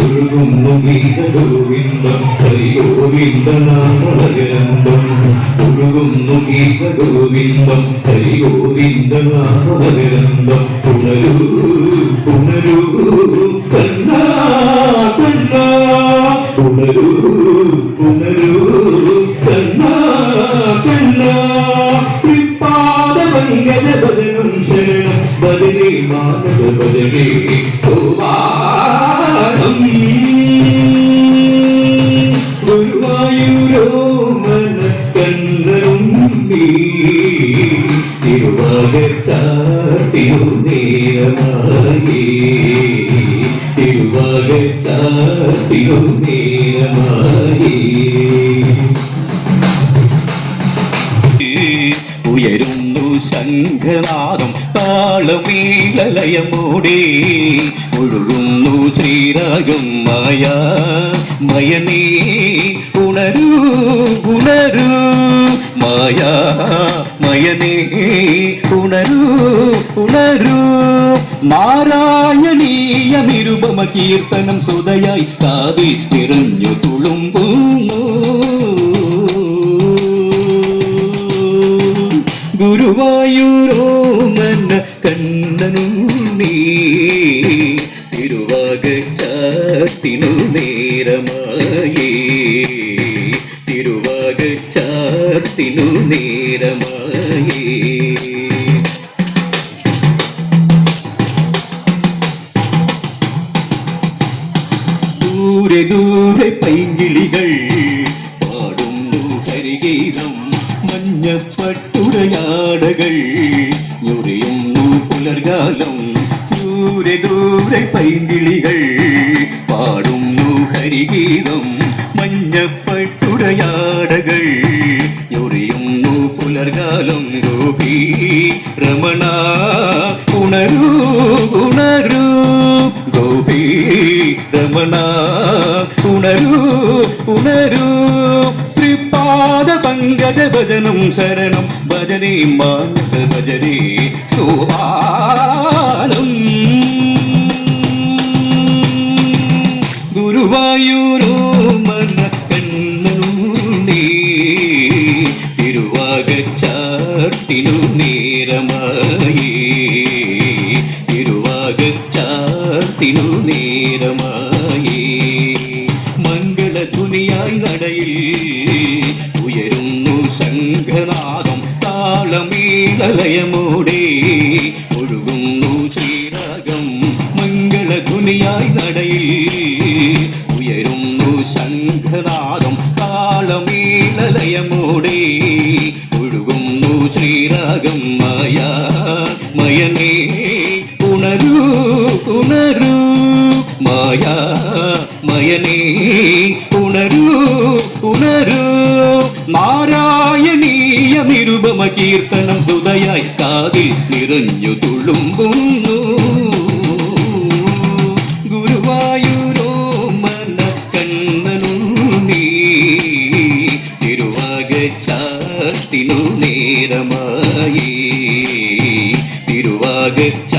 ഒഴുകുന്നു ഗീത ഗോവിന്ദം ഹരി ഗോവിന്ദ നാമഗ്രന്ഥം ഒഴുകുന്നു ഗീത ഗോവിന്ദം ഹരി പുനരൂ പുനരൂ നേരമായി തിരുവാകച്ചാത്തിനു ഉയരുന്നു ശംഖനാദം താളമീലയമൂടെ ഒഴുകുന്നു ശ്രീരാഗം മായ. മയനീ ഉണരൂ ഉണരൂ. മയനേ ഉണരൂ ഉണരൂ. നാരായണീയ നിരുപമ കീർത്തനം സുതയായി കാതിൽ നിറഞ്ഞു തുളുമ്പൂ ഗുരുവായൂരോ മന്ന കണ്ണനും നീ തിരുവാകച്ചാത്തിനു നേരമായി. തിരുവാകച്ചാത്തിനു നേരമായി. ദൂരെ ദൂരെ പൈങ്കിളികൾ പാടുന്നു ഹരിഗീതം മഞ്ഞപ്പട്ടുടയാടകൾ ഞൊറിയുന്നു പുലർകാലം ദൂരെ ദൂരെ പൈങ്കിളികൾ പാടുന്നു പുലർകാലം ഗോപി രമണ ഉണരൂ ഉണരൂ. ഗോപി രമണ ഉണരൂ ഉണരൂ. ത്രിപാദ പങ്കജ ഭജനം ശരണം. ഭജനേ മാനസ ഭജനേ സോപാനം ഗുരുവായൂരോ മന കണ്ണനൂണ്ടേ തിരുവാകച്ചാട്ടിനു നേരമായി. തിരുവാകച്ചാട്ടിനു നേരമായി. മംഗള തുനിയായി നടയിൽ ഉയരുന്നു ശംഖനാദം താളമീളലയമോടെ ഒഴുകുന്നു ശ്രീരാഗം മംഗളധുനിയായി നടയിൽ ഉയരുന്നു ശംഖനാദം താളമീലയമോടെ ഒഴുകുന്നു ശ്രീരാഗം മായ. മയനേ ഉണരൂ ഉണരൂ മായ. മയനേ ഉണരൂ ഉണരൂ. നാരായണീയ നിരുപമ കീർത്തനം സുതയായി കാതിൽ നിറഞ്ഞു തുളുമ്പുന്നു. നേരമായി തിരുവാകച്ച